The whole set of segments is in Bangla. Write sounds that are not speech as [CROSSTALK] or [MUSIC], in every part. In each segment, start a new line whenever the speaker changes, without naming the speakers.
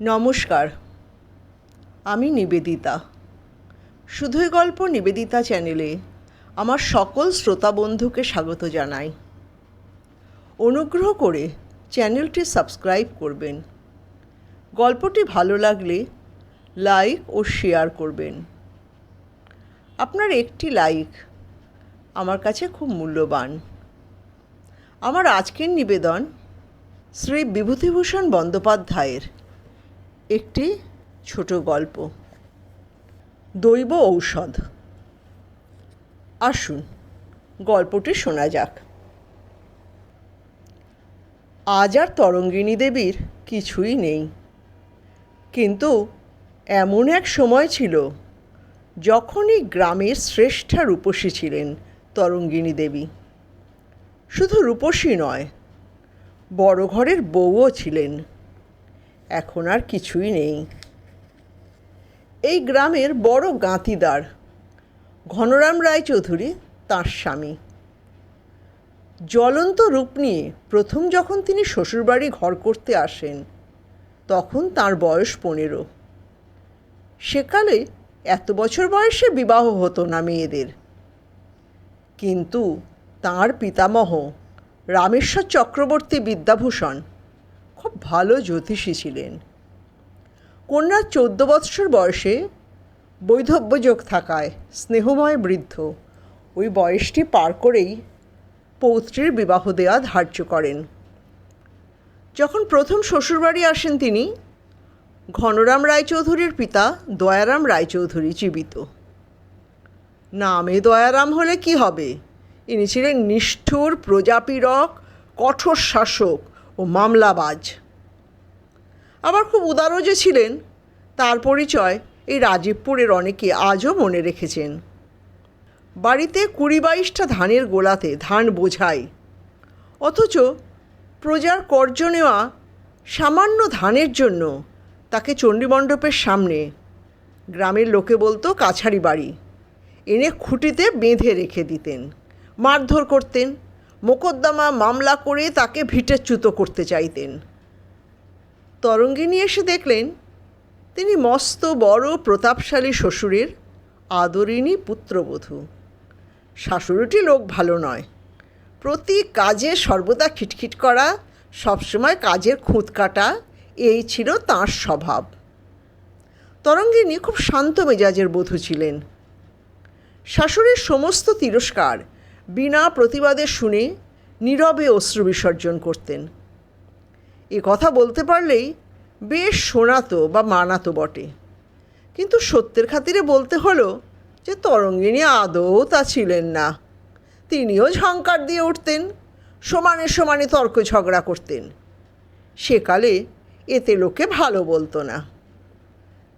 নমস্কার, আমি নিবেদিতা। শুধুই গল্প নিবেদিতা চ্যানেলে আমার সকল শ্রোতা বন্ধুকে স্বাগত জানাই। অনুগ্রহ করে চ্যানেলটি সাবস্ক্রাইব করবেন। গল্পটি ভালো লাগলে লাইক ও শেয়ার করবেন। আপনার একটি লাইক আমার কাছে খুব মূল্যবান। আমার আজকের নিবেদন শ্রী বিভূতিভূষণ বন্দ্যোপাধ্যায়ের একটি ছোট গল্প। দৈব ঔষধ। আসুন, গল্পটি শোনা যাক। আজ আর তরঙ্গিনী দেবীর কিছুই নেই। কিন্তু এমন এক সময় ছিল, যখনই গ্রামের শ্রেষ্ঠা রূপসী ছিলেন তরঙ্গিনী দেবী। শুধু রূপসী নয়, বড় ঘরের বউও ছিলেন। এখন আর কিছুই নেই। এই গ্রামের বড় গাঁতিদার ঘনরাম রায়চৌধুরী তাঁর স্বামী। জ্বলন্ত রূপ নিয়ে প্রথম যখন তিনি শ্বশুরবাড়ি ঘর করতে আসেন, তখন তার বয়স পনেরো। সেকালে এত বছর বয়সে বিবাহ হতো না মেয়েদের। কিন্তু তাঁর পিতামহ রামেশ্বর চক্রবর্তী বিদ্যাভূষণ খুব ভালো জ্যোতিষী ছিলেন। কন্যার চোদ্দ বৎসর বয়সে বৈধব্যযোগ থাকায় স্নেহময় বৃদ্ধ ওই বয়সটি পার করেই পৌত্রীর বিবাহ দেওয়া ধার্য করেন। যখন প্রথম শ্বশুরবাড়ি আসেন তিনি, ঘনরাম রায়চৌধুরীর পিতা দয়ারাম রায়চৌধুরী জীবিত। নামে দয়ারাম হলে কি হবে? ইনি ছিলেন নিষ্ঠুর, প্রজাপীড়ক, কঠোর শাসক ও মামলাবাজ। আবার খুব উদারও যে ছিলেন, তার পরিচয় এই রাজীবপুরের অনেকে আজও মনে রেখেছেন। বাড়িতে কুড়ি বাইশটা ধানের গোলাতে ধান বোঝায় অথচ প্রজার কর্জ নেওয়া সামান্য ধানের জন্য তাকে চণ্ডীমণ্ডপের সামনে, গ্রামের লোকে বলতো কাছারি বাড়ি, এনে খুঁটিতে বেঁধে রেখে দিতেন, মারধর করতেন। মোকদ্দমা মামলা করে তাকে ভিটেচ্যুত করতে চাইতেন। তরঙ্গিনী এসে দেখলেন, তিনি মস্ত, বড়, প্রতাপশালী শ্বশুরের আদরিণী পুত্রবধূ। শাশুড়িটি লোক ভালো নয়। প্রতি কাজে সর্বদা খিটখিট করা, সবসময় কাজের খুঁত কাটা, এই ছিল তাঁর স্বভাব। তরঙ্গিনী খুব শান্ত মেজাজের বধূ ছিলেন। শাশুড়ির সমস্ত তিরস্কার বিনা প্রতিবাদে শুনে নীরবে অশ্রু বিসর্জন করতেন। এ কথা বলতে পারলেই বেশ শোনাতো বা মানাতো বটে। কিন্তু সত্যের খাতিরে বলতে হলো যে তরঙ্গিনী আদৌ তা ছিলেন না। তিনিও ঝঙ্কার দিয়ে উঠতেন, সমানে সমানে তর্ক ঝগড়া করতেন সেকালে এতে লোকে ভালো বলতো না।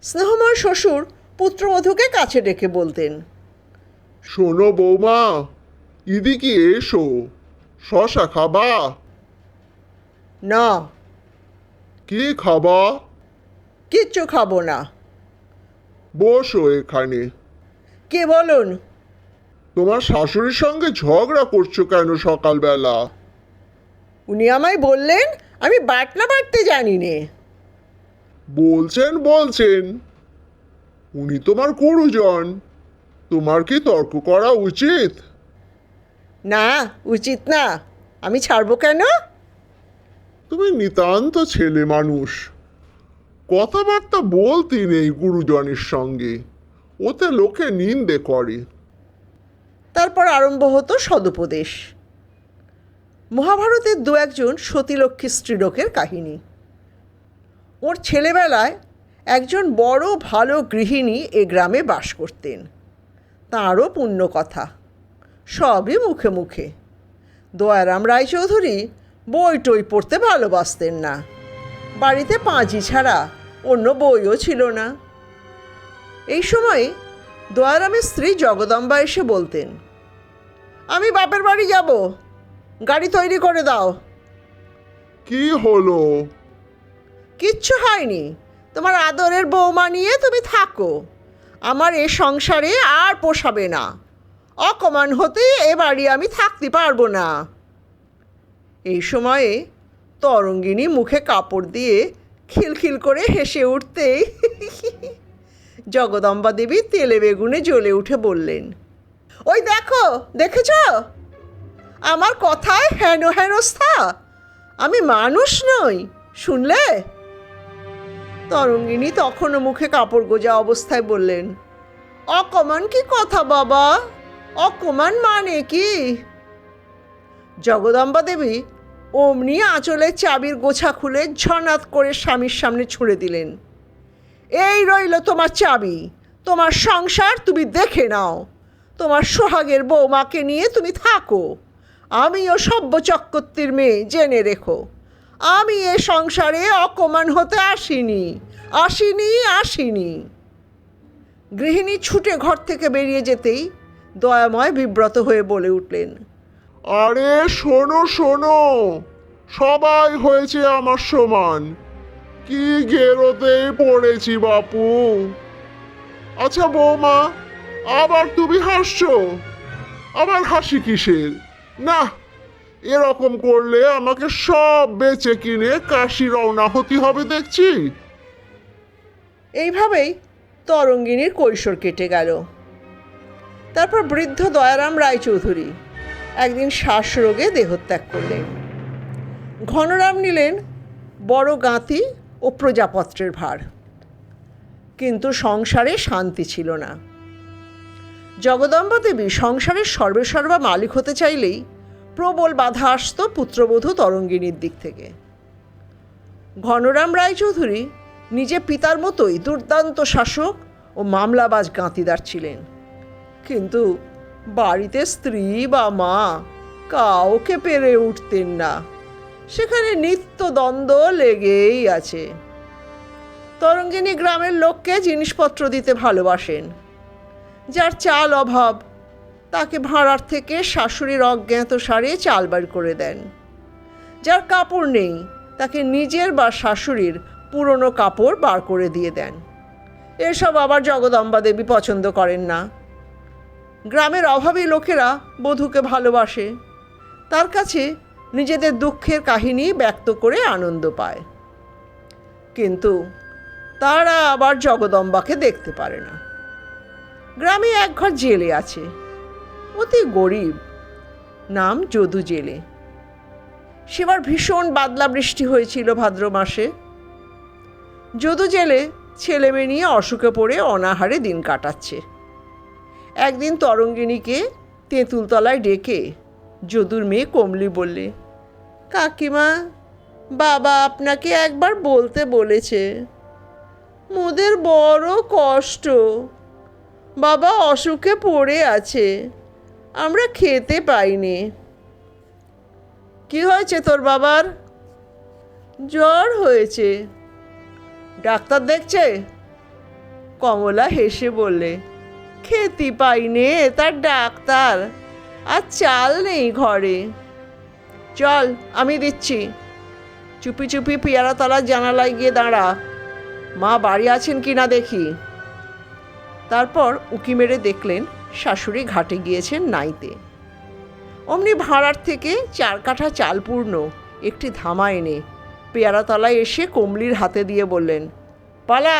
স্নেহময় শ্বশুর পুত্রবধূকে কাছে ডেকে বলতেন,
শোনো বৌমা এদিকে এসো? শশা খাবা?
না।
কি খাবা?
কিচ্ছু খাব না।
বসো এখানে।
কে বলুন?
তোমার শাশুড়ির সঙ্গে ঝগড়া করছ কেন সকালবেলা?
উনি আমায় বললেন আমি বাটনা বাটতে জানি নে।
বলছেন বলছেন। উনি তোমার গুরুজন। তোমার কি তর্ক করা উচিত?
না উচিত না। আমি ছাড়বো কেন?
তুমি নিতান্ত ছেলে মানুষ। কথাবার্তা বলতে নেই গুরুজনের সঙ্গে। ওতে লোকে নিন্দে করে।
তারপর আরম্ভ হতো সদুপদেশ। মহাভারতের দু একজন সতীলক্ষ্মী স্ত্রীলোকের কাহিনী। ওর ছেলেবেলায় একজন বড় ভালো গৃহিণী এ গ্রামে বাস করতেন। তাঁরও পুণ্য কথা। সবই মুখে মুখে। দয়ারাম রায়চৌধুরী বই টই পড়তে ভালোবাসতেন না। বাড়িতে পাঁজি ছাড়া অন্য বইও ছিল না। এই সময় দয়ারামের স্ত্রী জগদম্বা এসে বলতেন আমি বাপের বাড়ি যাব। গাড়ি তৈরি করে দাও।
কি হলো?
কিচ্ছু হয়নি। তোমার আদরের বৌমা নিয়ে তুমি থাকো। আমার এ সংসারে আর পোষাবে না। অকমান হতে এ বাড়ি আমি থাকতে পারব না। এই সময়ে তরঙ্গিনী মুখে কাপড় দিয়ে খিলখিল করে হেসে উঠতেই [LAUGHS] জগদম্বা দেবী তেলে বেগুনে জ্বলে উঠে বললেন, ওই দেখো, দেখেছ? আমার কথায় হেন হেনস্থা। আমি মানুষ নই, শুনলে? তরঙ্গিনী তখনও মুখে কাপড় গোজা অবস্থায় বললেন, অকমান কি কথা বাবা? অকমান মানে কি? জগদম্বা দেবী অমনি আঁচলের চাবির গোছা খুলে ঝনাত করে স্বামীর সামনে ছুঁড়ে দিলেন। এই রইল তোমার চাবি, তোমার সংসার তুমি দেখে নাও, তোমার সোহাগের বৌমাকে নিয়ে তুমি থাকো, আমিও সভ্য চক্রবর্তীর মেয়ে জেনে রেখো, আমি এ সংসারে অকমান হতে আসিনি আসিনি আসিনি। গৃহিণী ছুটে ঘর থেকে বেরিয়ে যেতেই দয়াময় বিব্রত হয়ে বলে উঠলেন
আরে শোনো শোনো সবাই হয়েছে আমার সমান। কি গেরোতে পড়েছি বাপু। আচ্ছা বৌমা আবার তুমি হাসছো? আবার হাসি কিসের? না এরকম করলে আমাকে সব বেচে কিনে কাশি রওনা হতে হবে দেখছি।
এইভাবেই তরঙ্গিনীর কৈশোর কেটে গেল। তারপর বৃদ্ধ দয়ারাম রায়চৌধুরী একদিন শ্বাসরোগে দেহত্যাগ করলেন। ঘনরাম নিলেন বড় গাঁতি ও প্রজাপত্রের ভার। কিন্তু সংসারে শান্তি ছিল না। জগদম্বা দেবী সংসারের সর্বেসর্বা মালিক হতে চাইলেই প্রবল বাধা আসত পুত্রবধূ তরঙ্গিনীর দিক থেকে। ঘনরাম রায়চৌধুরী নিজে পিতার মতোই দুর্দান্ত শাসক ও মামলাবাজ গাঁতিদার ছিলেন। কিন্তু বাড়িতে স্ত্রী বা মা কাউকে পেরে উঠতেন না। সেখানে নিত্য দ্বন্দ্ব লেগেই আছে। তরঙ্গিনী গ্রামের লোককে জিনিসপত্র দিতে ভালোবাসেন। যার চাল অভাব, তাকে ভাড়ার থেকে শাশুড়ির অজ্ঞাত সারে চাল বার করে দেন। যার কাপড় নেই, তাকে নিজের বা শাশুড়ির পুরনো কাপড় বার করে দিয়ে দেন। এসব আবার জগদম্বা দেবী পছন্দ করেন না। গ্রামের অভাবী লোকেরা বধূকে ভালোবাসে। তার কাছে নিজেদের দুঃখের কাহিনী ব্যক্ত করে আনন্দ পায়। কিন্তু তারা আবার জগদম্বাকে দেখতে পারে না। গ্রামে এক ঘর জেলে আছে। অতি গরিব। নাম যদু জেলে। সেবার ভীষণ বাদলা বৃষ্টি হয়েছিল ভাদ্র মাসে। যদু জেলে ছেলে মেয়ে নিয়ে অসুখে পড়ে অনাহারে দিন কাটাচ্ছে। একদিন তরঙ্গিনীকে তেঁতুলতলায় ডেকে যদুর মেয়ে কমলি বললে, কাকিমা, বাবা আপনাকে একবার বলতে বলেছে। মোদের বড় কষ্ট। বাবা অসুখে পড়ে আছে। আমরা খেতে পাইনি। কি হয়েছে তোর বাবার? জ্বর হয়েছে। ডাক্তার দেখছে? কমলা হেসে বললে খেতে পাইনে তার ডাক্তার, আর চাল নেই ঘরে। চল, আমি দিচ্ছি। চুপি চুপি পেয়ারা তলার জানালায় গিয়ে দাঁড়া। মা বাড়ি আছেন কি না দেখি। তারপর উকি মেরে দেখলেন শাশুড়ি ঘাটে গিয়েছেন নাইতে। অমনি ভাড়ার থেকে চার কাঠা চাল পূর্ণ, একটি ধামা এনে পেয়ারাতলায় এসে কমলির হাতে দিয়ে বললেন, পালা।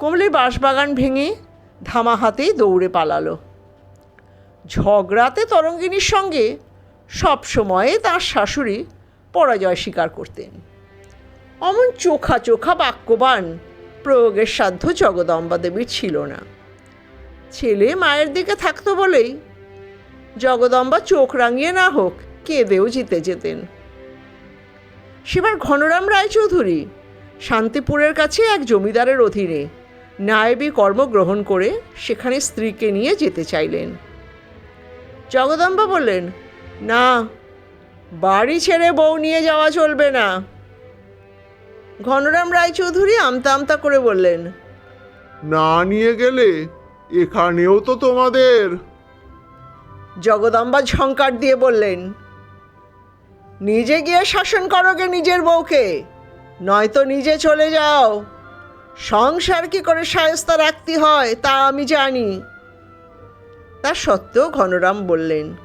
কমলি বাঁশবাগান ভেঙে ধামা হাতেই দৌড়ে পালালো। ঝগড়াতে তরঙ্গিনীর সঙ্গে সব সবসময়ে তার শাশুড়ি পরাজয় স্বীকার করতেন। অমন চোখা চোখা বাক্যবান প্রয়োগের সাধ্য জগদম্বা দেবীর ছিল না। ছেলে মায়ের দিকে থাকতো বলেই জগদম্বা চোখ রাঙিয়ে না হোক কেঁদেও জিতে যেতেন। সেবার ঘনরাম রায়চৌধুরী শান্তিপুরের কাছে এক জমিদারের অধীনে নায়েবি কর্ম গ্রহণ করে সেখানে স্ত্রীকে নিয়ে যেতে চাইলেন। জগদম্বা বললেন না বাড়ি ছেড়ে বউ নিয়ে যাওয়া চলবে না। ঘনরাম রায়চৌধুরী আমতা আমতা করে বললেন
না নিয়ে গেলে এখানেও তো তোমাদের।
জগদম্বা ঝঙ্কার দিয়ে বললেন নিজে গিয়ে শাসন করোগে নিজের বউকে নয়তো নিজে চলে যাও। সংসার কি করে সায়স্তা রাখতে হয় তা আমি জানি। তা সত্ত্বেও ঘনরাম বললেন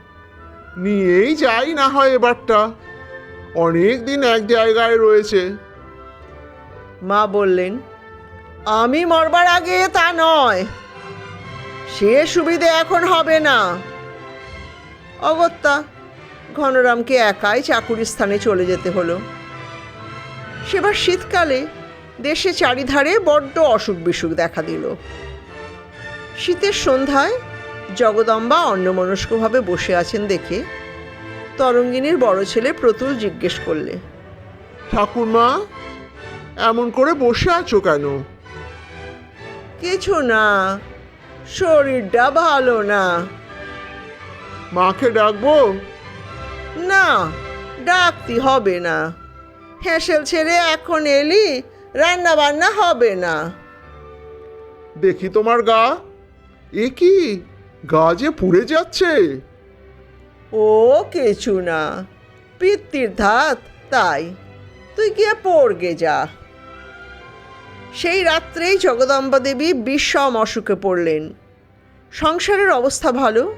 নিয়েই যাই না হয় এবারটা। অনেক দিন এক জায়গায় রয়েছে।
মা বললেন আমি মরবার আগে তা নয় সে সুবিধে এখন হবে না। অগত্যা ঘনরামকে একাই চাকুরি স্থানে চলে যেতে হলো। সেবার শীতকালে দেশে চারিধারে বড্ড অসুখ বিসুখ দেখা দিল। শীতের সন্ধ্যায় জগদম্বা অন্যমনস্কভাবে বসে আছেন দেখে তরঙ্গিনীর বড় ছেলে প্রতুল জিজ্ঞেস করলে
ঠাকুরমা এমন করে বসে আছো কেন?
কিছু না শরীরটা ভালো না।
মাকে ডাকবো?
না ডাকতি হবে না। হেসেল ছেড়ে এখন এলি রান্না বান্না হবে না।
দেখি তোমার গা। এ কি? গা যে পুড়ে যাচ্ছে।
ও কিছু না। পিত্তির ধাত তাই। তুই গিয়ে পড়গে যা। সেই রাত্রেই জগদম্বা দেবী বিষম অসুখে পড়লেন। সংসারের অবস্থা ভালো।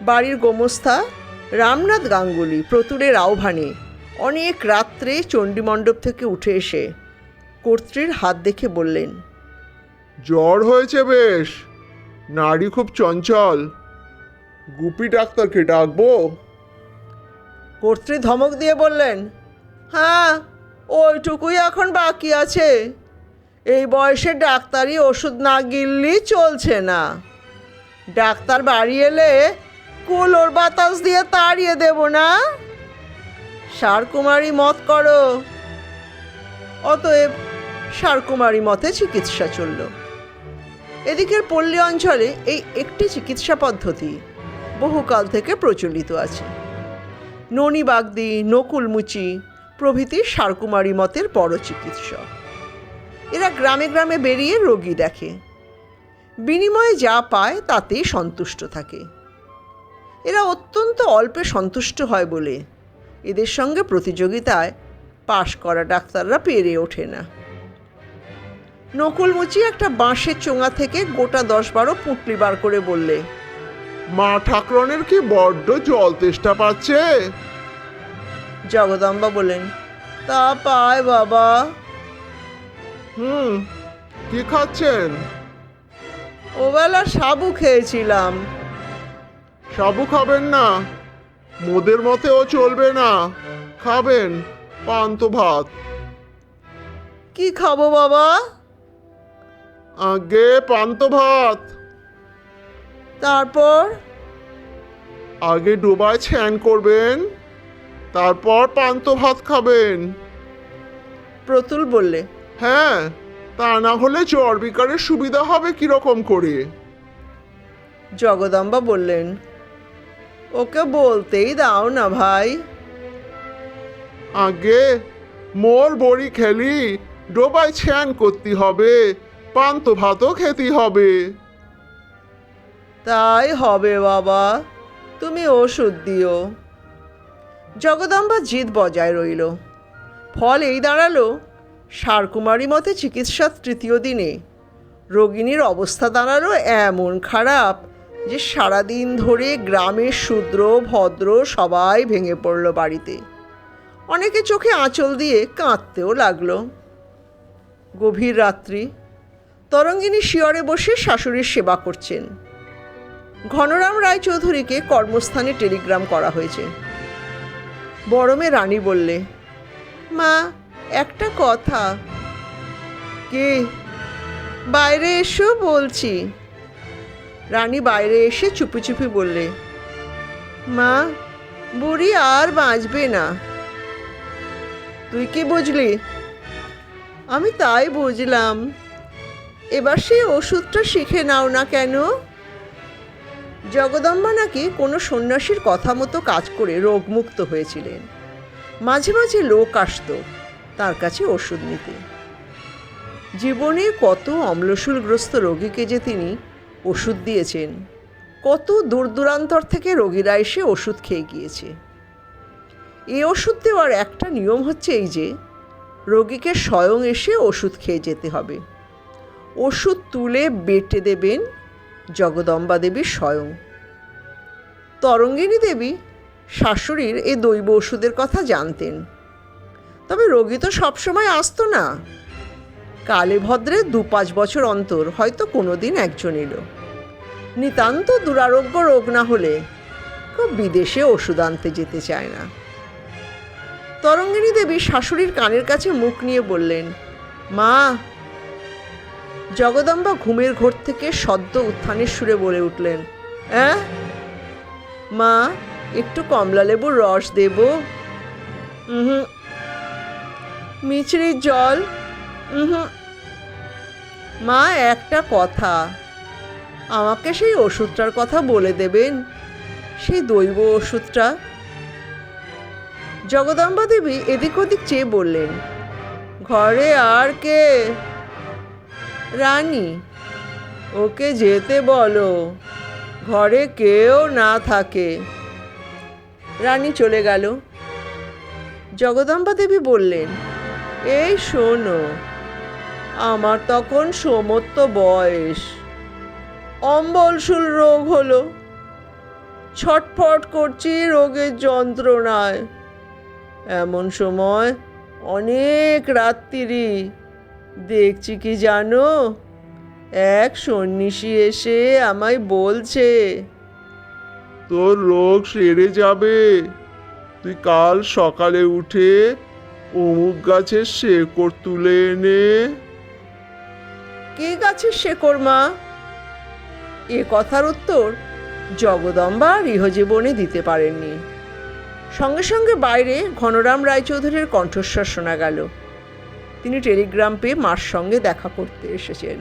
বাড়ির গোমস্থা রামনাথ গাঙ্গুলি প্রতুলের আহ্বানে অনেক রাত্রে চণ্ডীমণ্ডপ থেকে উঠে এসে কর্ত্রীর হাত দেখে বললেন
জ্বর হয়েছে বেশ। নাড়ি খুব চঞ্চল। গুপি ডাক্তারকে ডাকবো?
কর্ত্রী ধমক দিয়ে বললেন হ্যাঁ ওইটুকুই এখন বাকি আছে। এই বয়সে ডাক্তারি ওষুধ না গিললেই চলছে না। ডাক্তার বাড়ি এলে কুলোর বাতাস দিয়ে তাড়িয়ে দেব না? সারকুমারী মত করো। অতএব সারকুমারী মতে চিকিৎসা চলল। এদিকের পল্লী অঞ্চলে এই একটি চিকিৎসা পদ্ধতি বহুকাল থেকে প্রচলিত আছে। ননী বাগদি, নকুল মুচি প্রভৃতি সারকুমারী মতের বড় চিকিৎসক। এরা গ্রামে গ্রামে বেরিয়ে রোগী দেখে। বিনিময়ে যা পায় তাতেই সন্তুষ্ট থাকে। এরা অত্যন্ত অল্পে সন্তুষ্ট হয় বলে এদের সঙ্গে প্রতিযোগিতায় পাশ করা ডাক্তাররা পেরে ওঠে না। নকুল মুচি একটা বাঁশের চোঙা থেকে গোটা দশ বারো পুঁটলি বার করে বললে
মা ঠাকরনের কি বড্ড জল তেষ্টা পাচ্ছে?
জগদম্বা বলেন তা পায় বাবা।
হুম কি খাচ্ছেন?
ওবেলা সাবু খেয়েছিলাম।
সাবু খাবেন না? মোদের মতেও চলবে না। খাবেন পান্ত ভাত।
কি খাব বাবা?
আগে পান্ত ভাত।
তারপর?
আগে ডোবায় ছ্যান করবেন তারপর পান্ত ভাত খাবেন।
প্রতুল বললে
হ্যাঁ তা না হলে জ্বর বিকারের সুবিধা হবে কীরকম করে?
জগদম্বা বললেন ওকে বলতেই দাও না ভাই।
আগে মোর বড়ি খেলি ডোবায় ছ্যান করতে হবে। পান্ত ভাতও খেতে হবে।
তাই হবে বাবা, তুমি ওষুধ দিও। জগদম্বা জিদ বজায় রইল। ফল এই দাঁড়াল সারকুমারী মতে চিকিৎসার তৃতীয় দিনে। রোগিণীর অবস্থা দাঁড়াল এমন খারাপ যে সারাদিন ধরে গ্রামের শূদ্র, ভদ্র সবাই ভেঙে পড়ল বাড়িতে। অনেকে চোখে আঁচল দিয়ে কাঁদতেও লাগল। গভীর রাত্রি তরঙ্গিনী শিয়রে বসে শাশুড়ির সেবা করছেন। ঘনরাম রায়চৌধুরীকে কর্মস্থানে টেলিগ্রাম করা হয়েছে। বড়মে রানী বললে, মা, একটা কথা। কে? বাইরে এসো বলছি। রানী বাইরে এসে চুপি চুপি বললে, মা, বুড়ি আর বাঁচবে না। তুই কি বুঝলি? আমি তাই বুঝলাম। এবার সেই ওষুধটা শিখে নাও না কেন? জগদম্বা নাকি কোনো সন্ন্যাসীর কথা মতো কাজ করে রোগমুক্ত হয়েছিলেন। মাঝে মাঝে লোক আসতো তার কাছে ওষুধ নিতে। জীবনে কত অম্লশূলগ্রস্ত রোগীকে যে তিনি ওষুধ দিয়েছেন, কত দূর দূরান্তর থেকে রোগীরা এসে ওষুধ খেয়ে গিয়েছে। এই ওষুধ দেওয়ার একটা নিয়ম হচ্ছে এই যে, রোগীকে স্বয়ং এসে ওষুধ খেয়ে যেতে হবে। ওষুধ তুলে বেটে দেবেন জগদম্বা দেবী স্বয়ং। তরঙ্গিনী দেবী শাশুড়ির এই দৈব ওষুধের কথা জানতেন। তবে রোগী তো সবসময় আসতো না। কালে ভদ্রে দু পাঁচ বছর অন্তর হয়তো কোনো দিন একজন এলো। নিতান্ত দুরারোগ্য রোগ না হলে কেউ বিদেশে ওষুধ আনতে যেতে চায় না। তরঙ্গিনী দেবী শাশুড়ির কানের কাছে মুখ নিয়ে বললেন, মা জগদম্বা ঘুমের ঘোর থেকে সদ্য উত্থানের সুরে বলে উঠলেন হ্যাঁ মা, একটু কমলা লেবুর রস দেব? হুম মিছরির জল? হুম মা, একটা কথা। আমাকে সেই ওষুধটার কথা বলে দেবেন। সেই দৈব ওষুধটা? জগদম্বা দেবী এদিক ওদিক চেয়ে বললেন, ঘরে আর কে? রানী, ওকে যেতে বলো, ঘরে কেউ না থাকে। রানী চলে গেল। জগদম্বা দেবী বললেন, এই শোনো, আমার তখন সমস্ত বয়স। অম্বলসুল রোগ হলো। ছটফট করছি রোগের যন্ত্রণায়। এমন সময় অনেক রাত্রিরি দেখছি কি জানো? এক সন্ন্যাসী এসে আমায় বলছে
তোর রোগ সেরে যাবে। তুই কাল সকালে উঠে অমুক গাছের শেকড় তুলে এনে
কে গাছের শেকড় মা? এ কথার উত্তর জগদম্বা আর ইহজীবনে দিতে পারেননি। সঙ্গে সঙ্গে বাইরে ঘনরাম রায়চৌধুরীর কণ্ঠস্বর শোনা গেল। তিনি টেলিগ্রাম পেয়ে মার সঙ্গে দেখা করতে এসেছেন।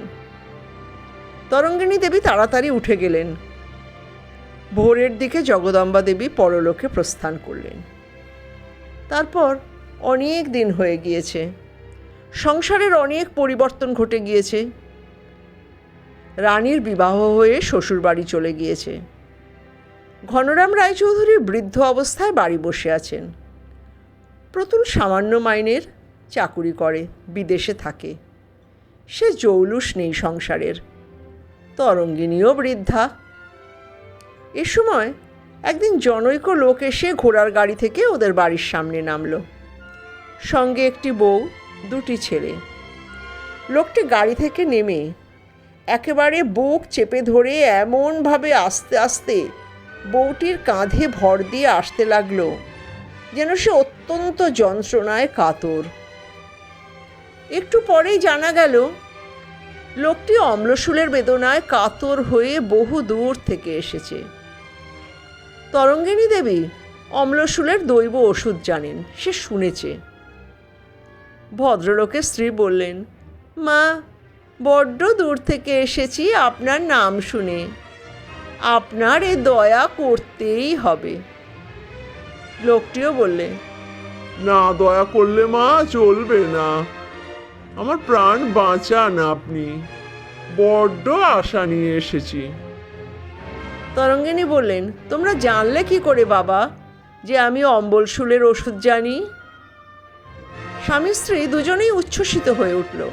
তরঙ্গিনী দেবী তাড়াতাড়ি উঠে গেলেন। ভোরের দিকে জগদম্বা দেবী পরলোকে প্রস্থান করলেন। তারপর অনেক দিন হয়ে গিয়েছে। সংসারের অনেক পরিবর্তন ঘটে গিয়েছে। রানীর বিবাহ হয়ে শ্বশুরবাড়ি চলে গিয়েছে। ঘনরাম রায়চৌধুরী বৃদ্ধ অবস্থায় বাড়ি বসে আছেন। প্রতুল সামান্য মাইনের চাকুরি করে, বিদেশে থাকে। সে জৌলুস নেই সংসারের। তরঙ্গিনীও বৃদ্ধা। এ সময় একদিন জনৈক লোক এসে ঘোড়ার গাড়ি থেকে ওদের বাড়ির সামনে নামলো। সঙ্গে একটি বউ, দুটি ছেলে। লোকটি গাড়ি থেকে নেমে একেবারে বুক চেপে ধরে এমনভাবে আস্তে আস্তে বউটির কাঁধে ভর দিয়ে আসতে লাগল, যেন সে অত্যন্ত যন্ত্রণায় কাতর। একটু পরেই জানা গেল, লোকটি অম্লশূলের বেদনায় কাতর হয়ে বহু দূর থেকে এসেছে। তরঙ্গিনী দেবী অম্লশূলের দৈব ওষুধ জানেন, সে শুনেছে। ভদ্রলোকের স্ত্রী বললেন, মা, বড্ড দূর থেকে এসেছি আপনার নাম শুনে। আপনার এ দয়া করতেই হবে। লোকটিও বললে,
না দয়া করলে মা, চলবে না। আমার প্রাণ বাঁচান আপনি। বড্ড আশা নিয়ে এসেছি।
তরঙ্গিনী বললেন, তোমরা জানলে কি করে বাবা, যে আমি অম্বলশূলের ওষুধ জানি? স্বামী স্ত্রী দুজনেই উচ্ছ্বসিত হয়ে উঠল।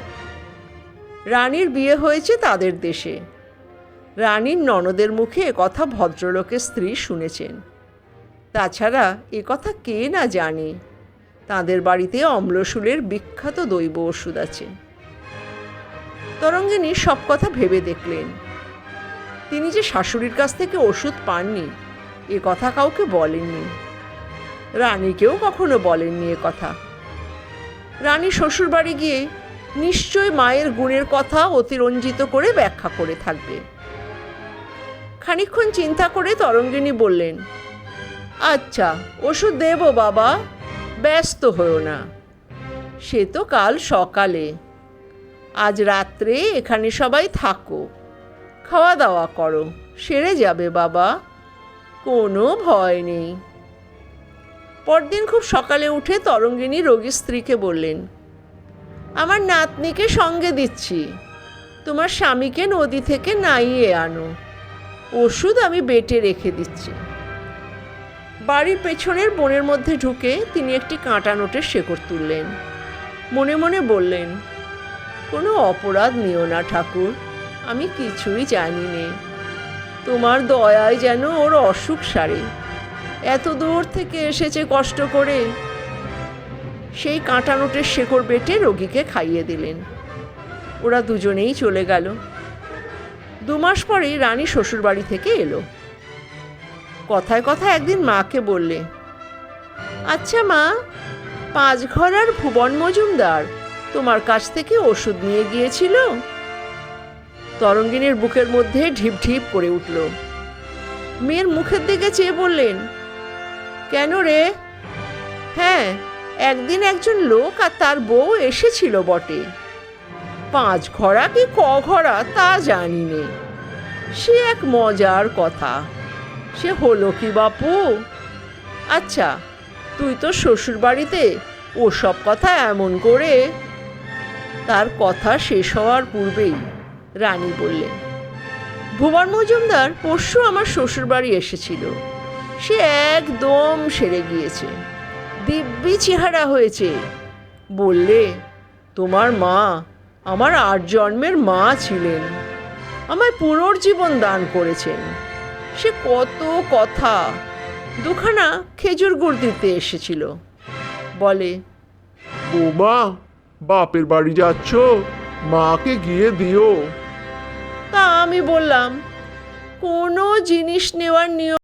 রানীর বিয়ে হয়েছে তাদের দেশে। রানীর ননদের মুখে একথা ভদ্রলোকের স্ত্রী শুনেছেন। তাছাড়া কথা কে না জানে। তাদের বাড়িতে অম্লশূলের বিখ্যাত দৈব ওষুধ আছে। তরঙ্গিনী সব কথা ভেবে দেখলেন। তিনি যে শাশুড়ির কাছ থেকে ওষুধ পাননি, এ কথা কাউকে বলেননি। রানীকেও কখনো বলেননি এ কথা। রানী শ্বশুরবাড়ি গিয়ে নিশ্চয় মায়ের গুণের কথা অতিরঞ্জিত করে ব্যাখ্যা করে থাকবে। খানিকক্ষণ চিন্তা করে তরঙ্গিনী বললেন আচ্ছা ওষুধ দেব বাবা ব্যস্ত হও না। সে তো কাল সকালে। আজ রাত্রে এখানে সবাই থাকো। খাওয়া দাওয়া করো। সেরে যাবে, বাবা। কোনো ভয় নেই। পরদিন খুব সকালে উঠে তরঙ্গিনী রোগীর স্ত্রীকে বললেন, আমার নাতনিকে সঙ্গে দিচ্ছি। তোমার স্বামীকে নদী থেকে নাইয়ে আনো। ওষুধ আমি বেটে রেখে দিচ্ছি। বাড়ির পেছনের বনের মধ্যে ঢুকে তিনি একটি কাঁটা নোটের শেকড় তুললেন। মনে মনে বললেন, কোনো অপরাধ নিও না ঠাকুর, আমি কিছুই জানি নে। তোমার দয়ায় যেন ওর অসুখ সারে। এত দূর থেকে এসেছে কষ্ট করে। সেই কাঁটা নোটের শেকড় বেটে রোগীকে খাইয়ে দিলেন। ওরা দুজনেই চলে গেল। দু মাস পরেই রানী শ্বশুরবাড়ি থেকে এলো। কথায় কথায় একদিন মাকে বললে আচ্ছা মা, পাঁচ ঘরার ভুবন মজুমদার, তোমার কাছ থেকে ওষুধ নিয়ে গিয়েছিল? তরঙ্গিনীর বুকের মধ্যে ঢিপ ঢিপ করে উঠল। মেয়ের মুখের দিকে চেয়ে বললেন, কেন রে? হ্যাঁ একদিন একজন লোক আর তার বউ এসেছিল বটে। পাঁচ ঘরা কি ক ঘরা তা জানি নে। সে এক মজার কথা। সে হলো কি বাপু? আচ্ছা তুই তো শ্বশুর বাড়িতে ওসব কথা এমন করে তার কথা শেষ হওয়ার পূর্বেই রানী বললে ভুবন মজুমদার, পরশু আমার শ্বশুর বাড়ি এসেছিল। সে একদম সেরে গিয়েছে। দিব্যি চেহারা হয়েছে। বললে, তোমার মা আমার আট জন্মের মা ছিলেন। আমায় পুনর্জীবন দান করেছেন। সে কত কথা। দুখানা খেজুর গুড় দিতে এসেছিল। বলে
বৌমা বাপের বাড়ি যাচ্ছ? মাকে গিয়ে দিও।
তা আমি বললাম কোনো জিনিস নেওয়ার নিয়ম